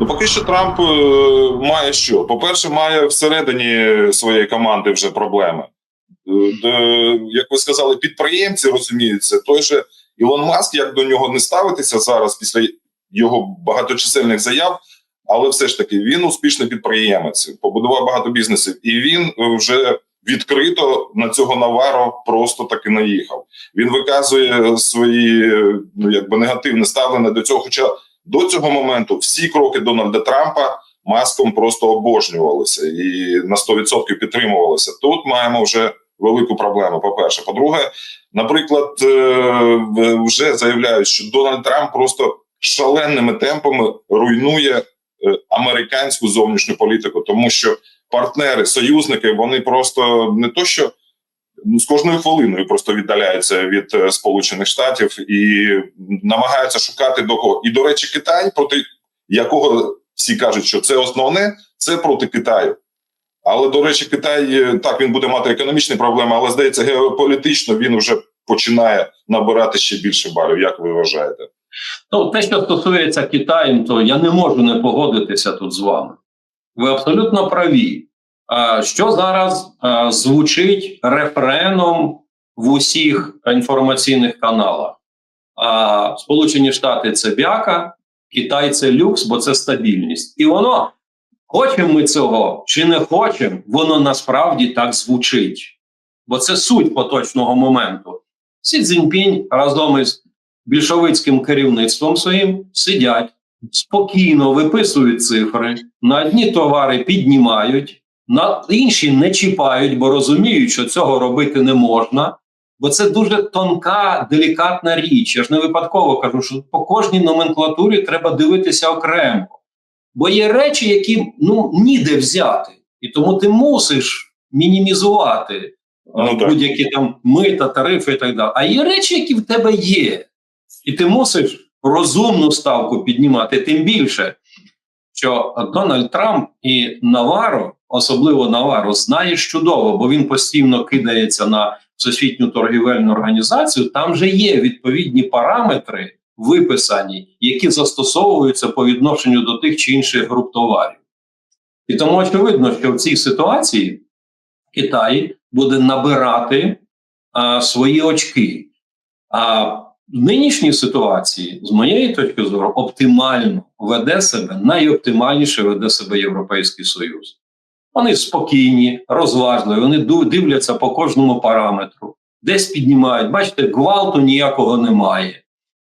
Ну, поки що Трамп е, має що? По-перше, має всередині своєї команди вже проблеми. Е, як ви сказали, підприємці розуміються, той же Ілон Маск, як до нього не ставитися зараз після його багаточисельних заяв, але все ж таки він успішний підприємець, побудував багато бізнесів, і він е, вже відкрито на цього наваро просто таки наїхав. Він виказує свої ну якби негативне ставлення до цього. Хоча до цього моменту всі кроки Дональда Трампа маском просто обожнювалися і на 100% підтримувалися. Тут маємо вже велику проблему. По перше, по-друге, наприклад, е, вже заявляють, що Дональд Трамп просто шаленими темпами руйнує е, американську зовнішню політику, тому що партнери, союзники, вони просто не то, що ну, з кожною хвилиною просто віддаляються від е, Сполучених Штатів і намагаються шукати до кого. І до речі, Китай, проти якого всі кажуть, що це основне, це проти Китаю. Але до речі, Китай е, так він буде мати економічні проблеми, але здається, геополітично він вже починає набирати ще більше балів. Як ви вважаєте? Ну, те, що стосується Китаю, то я не можу не погодитися тут з вами. Ви абсолютно праві. Що зараз звучить рефреном в усіх інформаційних каналах? Сполучені Штати це бяка, Китай це люкс, бо це стабільність. І воно, хочемо ми цього чи не хочемо, воно насправді так звучить. Бо це суть поточного моменту. Сі Цзіньпінь разом із більшовицьким керівництвом своїм сидять, спокійно виписують цифри, на одні товари піднімають, на інші не чіпають, бо розуміють, що цього робити не можна. Бо це дуже тонка, делікатна річ. Я ж не випадково кажу, що по кожній номенклатурі треба дивитися окремо. Бо є речі, які ну ніде взяти, і тому ти мусиш мінімізувати Ну, будь-які там мита, тарифи і так далі. А є речі, які в тебе є, і ти мусиш розумну ставку піднімати. Тим більше, що Дональд Трамп і Наваро, особливо Наваро, знаєш чудово, бо він постійно кидається на Всесвітню торгівельну організацію. Там же є відповідні параметри виписані, які застосовуються по відношенню до тих чи інших груп товарів. І тому очевидно, що в цій ситуації Китай буде набирати а, свої очки. А в нинішній ситуації, з моєї точки зору, оптимально веде себе, найоптимальніше веде себе Європейський Союз. Вони спокійні, розважливі, вони дивляться по кожному параметру, десь піднімають. Бачите, гвалту ніякого немає.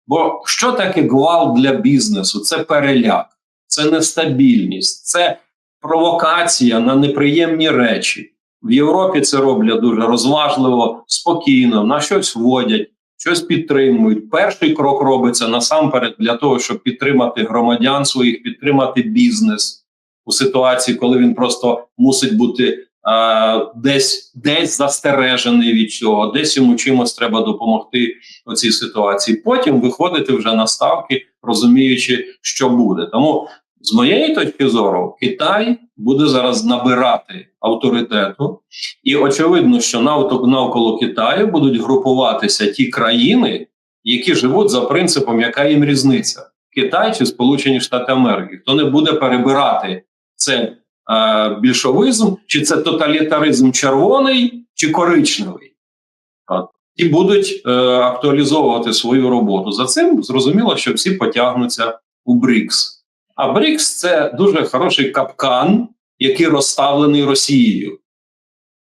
Бо що таке гвалт для бізнесу? Це переляк, це нестабільність, це провокація на неприємні речі. В Європі це роблять дуже розважливо, спокійно, на щось вводять, щось підтримують. Перший крок робиться насамперед для того, щоб підтримати громадян своїх, підтримати бізнес у ситуації, коли він просто мусить бути а, десь, десь застережений від цього, десь йому чимось треба допомогти у цій ситуації. Потім виходити вже на ставки, розуміючи, що буде. Тому з моєї точки зору, Китай буде зараз набирати авторитету, і очевидно, що навколо Китаю будуть групуватися ті країни, які живуть за принципом, яка їм різниця: Китай чи Сполучені Штати Америки. Хто не буде перебирати це е, більшовизм, чи це тоталітаризм червоний чи коричневий. От. І будуть е, актуалізовувати свою роботу. За цим зрозуміло, що всі потягнуться у БРІКС. А БРІКС це дуже хороший капкан, який розставлений Росією.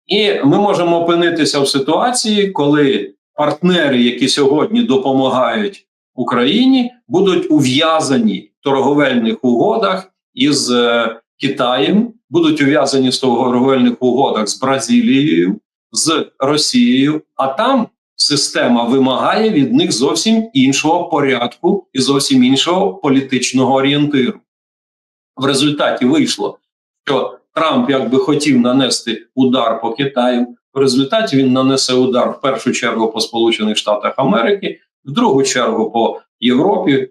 І ми можемо опинитися в ситуації, коли партнери, які сьогодні допомагають Україні, будуть ув'язані в торговельних угодах із е, Китаєм, будуть ув'язані в торговельних угодах з Бразилією, з Росією, а там система вимагає від них зовсім іншого порядку і зовсім іншого політичного орієнтиру. В результаті вийшло, що Трамп якби хотів нанести удар по Китаю. В результаті він нанесе удар в першу чергу по Сполучених Штатах Америки, в другу чергу по Європі,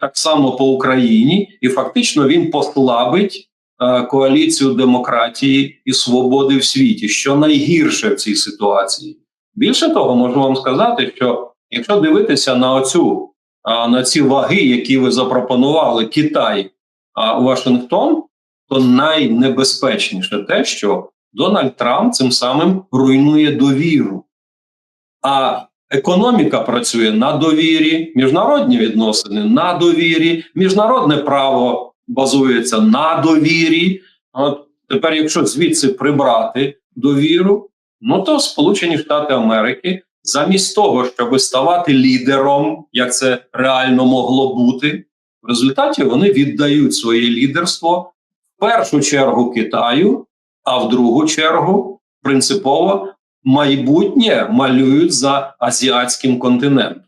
так само по Україні, і фактично він послабить е, коаліцію демократії і свободи в світі, що найгірше в цій ситуації. Більше того, можу вам сказати, що якщо дивитися на оцю а, на ці ваги, які ви запропонували, Китай а, Вашингтон, то найнебезпечніше те, що Дональд Трамп цим самим руйнує довіру. А економіка працює на довірі, міжнародні відносини на довірі, міжнародне право базується на довірі. От тепер, якщо звідси прибрати довіру, ну то Сполучені Штати Америки замість того, щоб ставати лідером, як це реально могло бути, в результаті вони віддають своє лідерство в першу чергу Китаю, а в другу чергу принципово майбутнє малюють за азіатським континентом.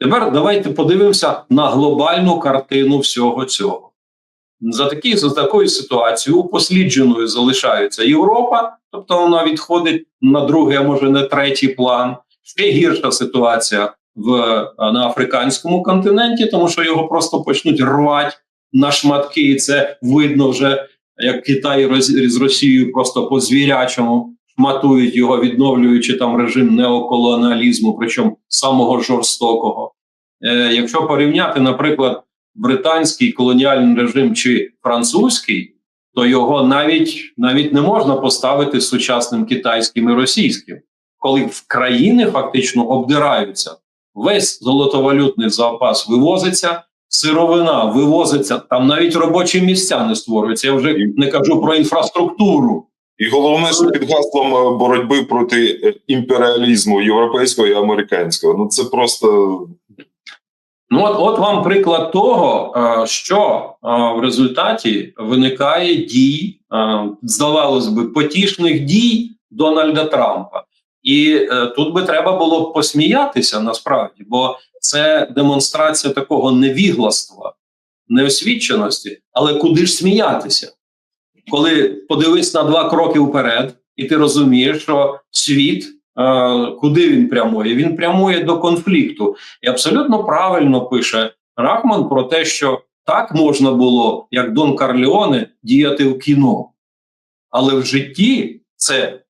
Тепер давайте подивимося на глобальну картину всього цього. За, такі, за такою ситуацією упослідженою залишається Європа, тобто вона відходить на другий, а може на третій план. Ще гірша ситуація в, на африканському континенті, тому що його просто почнуть рвати на шматки, і це видно вже, як Китай роз- з Росією просто по звірячому шматують його, відновлюючи там режим неоколоніалізму, причому самого жорстокого. Е, якщо порівняти, наприклад, британський колоніальний режим чи французький, то його навіть навіть не можна поставити з сучасним китайським і російським, коли в країни фактично обдираються. Весь золотовалютний запас вивозиться, сировина вивозиться, там навіть робочі місця не створюються. Я вже не кажу про інфраструктуру. І головне, що під гаслом е, боротьби проти е, імперіалізму європейського і американського. Ну це просто Ну, от, от вам приклад того, е, що в результаті виникає дій, здавалось би, потішних дій Дональда Трампа. І тут би треба було посміятися насправді, бо це демонстрація такого невігластва, неосвіченості. Але куди ж сміятися? Коли подивись на два кроки вперед, і ти розумієш, що світ, е, куди він прямує? Він прямує до конфлікту. І абсолютно правильно пише Рахман про те, що так можна було, як Дон Карліоне, діяти в кіно. Але в житті це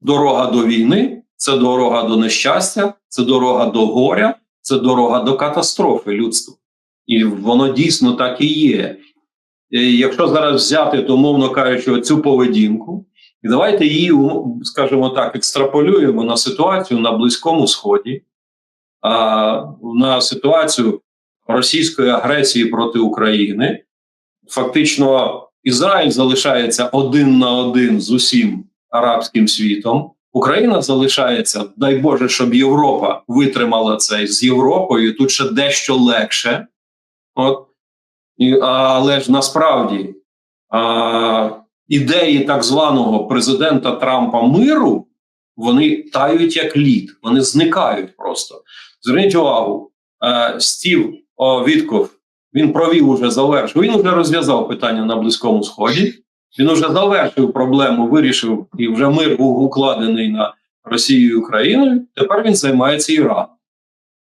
дорога до війни, це дорога до нещастя, це дорога до горя, це дорога до катастрофи людства. І воно дійсно так і є. Якщо зараз взяти, то мовно кажучи, цю поведінку, і давайте її, скажімо так, екстраполюємо на ситуацію на Близькому Сході, на ситуацію російської агресії проти України. Фактично, Ізраїль залишається один на один з усім арабським світом. Україна залишається, дай Боже, щоб Європа витримала це з Європою. Тут ще дещо легше. От. І, але ж насправді а, ідеї так званого президента Трампа миру вони тають як лід, вони зникають просто. Зверніть увагу, е, Стів о, Вітков він провів уже завершив. Він вже розв'язав питання на Близькому Сході. Він уже завершив проблему, вирішив, і вже мир був укладений на Росію і Україною. Тепер він займається Іраном.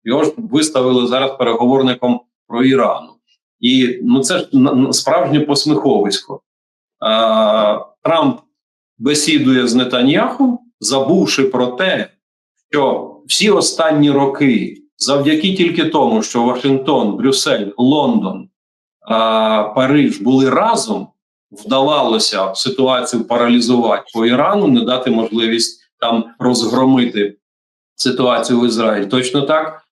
Його ж виставили зараз переговорником про Ірану. І ну це ж справжнє посміховисько. Трамп бесідує з Нетаньяху, забувши про те, що всі останні роки, завдяки тільки тому, що Вашингтон, Брюссель, Лондон, Париж були разом, вдавалося ситуацію паралізувати по Ірану, не дати можливість там розгромити ситуацію в Ізраїлі. Точно так,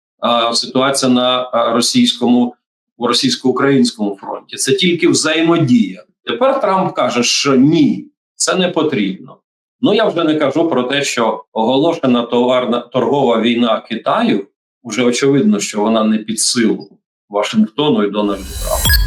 ситуація на російському у російсько-українському фронті. Це тільки взаємодія. Тепер Трамп каже, що ні, це не потрібно. Ну я вже не кажу про те, що оголошена товарна торгова війна Китаю вже очевидно, що вона не під силу Вашингтону і Дональду Трампу.